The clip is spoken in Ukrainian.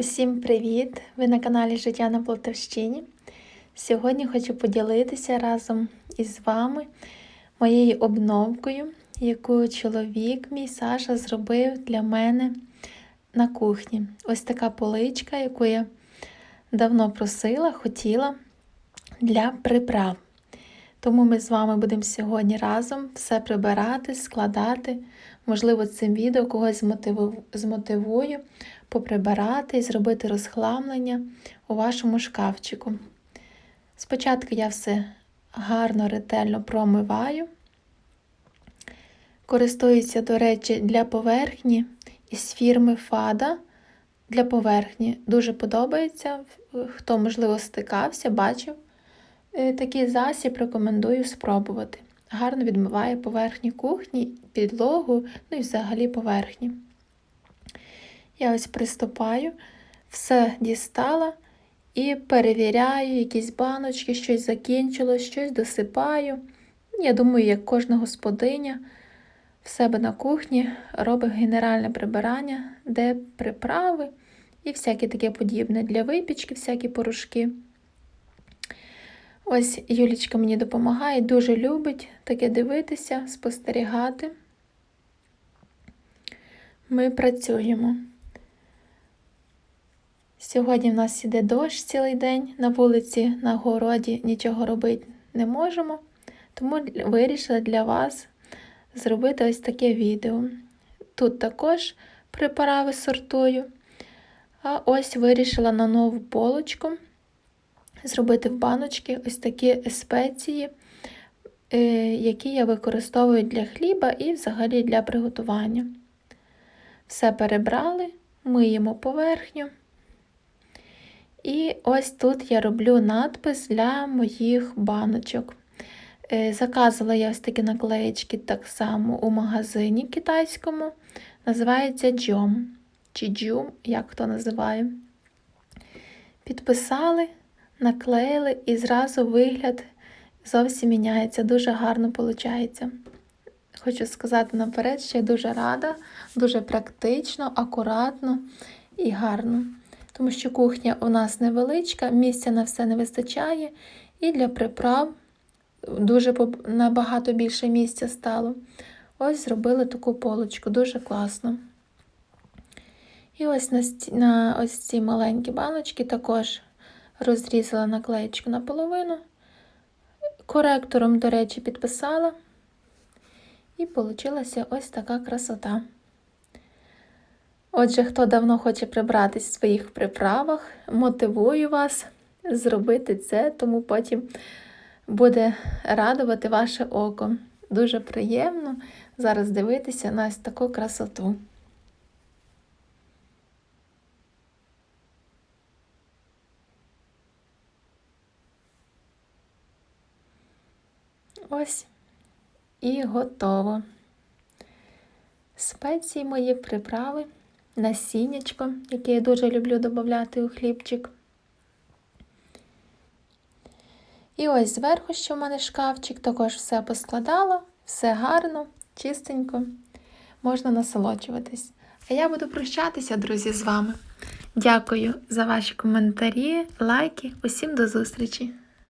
Усім привіт! Ви на каналі Життя на Полтавщині. Сьогодні хочу поділитися разом із вами моєю обновкою, яку чоловік мій Саша зробив для мене на кухні. Ось така поличка, яку я давно просила, хотіла для приправ. Тому ми з вами будемо сьогодні разом все прибирати, складати. Можливо, цим відео когось змотиву- змотивую поприбирати і зробити розхламлення у вашому шкафчику. Спочатку я все гарно, ретельно промиваю. Користуюся, до речі, для поверхні із фірми Фада. Для поверхні дуже подобається. Хто, можливо, стикався, бачив такий засіб, рекомендую спробувати. Гарно відмиває поверхні кухні, підлогу, ну і взагалі поверхні. Я ось приступаю, все дістала і перевіряю, якісь баночки, щось закінчилось, щось досипаю. Я думаю, як кожна господиня в себе на кухні робить генеральне прибирання, де приправи і всяке таке подібне для випічки, всякі порошки. Ось Юлічка мені допомагає, дуже любить таке дивитися, спостерігати. Ми працюємо. Сьогодні в нас іде дощ цілий день на вулиці, на городі нічого робити не можемо, тому вирішила для вас зробити ось таке відео. Тут також приправи сортую, а ось вирішила на нову полочку зробити в баночки ось такі спеції, е, які я використовую для хліба і взагалі для приготування. Все перебрали, миємо поверхню. І ось тут я роблю надпис для моїх баночок. Е, Заказувала я ось такі наклеєчки так само у магазині китайському. Називається Джом. Чи Джум, як хто називає. Підписали, наклеїли і зразу вигляд зовсім міняється. Дуже гарно виходить. Хочу сказати наперед, що я дуже рада, дуже практично, акуратно і гарно тому що кухня у нас невеличка, місця на все не вистачає, і для приправ дуже набагато більше місця стало. Ось зробили таку полочку, дуже класно. І ось на, ось ці маленькі баночки також розрізала наклеєчку наполовину. Коректором, до речі, підписала. І вийшла ось така красота. Отже, хто давно хоче прибратись в своїх приправах, мотивую вас зробити це, тому потім буде радувати ваше око. Дуже приємно зараз дивитися на ось таку красоту. Ось і готово. Спеції мої приправи насіннячко, яке я дуже люблю додати у хлібчик. І ось зверху, що в мене шкафчик, також все поскладала, все гарно, чистенько, можна насолоджуватись. А я буду прощатися, друзі, з вами. Дякую за ваші коментарі, лайки. Усім до зустрічі!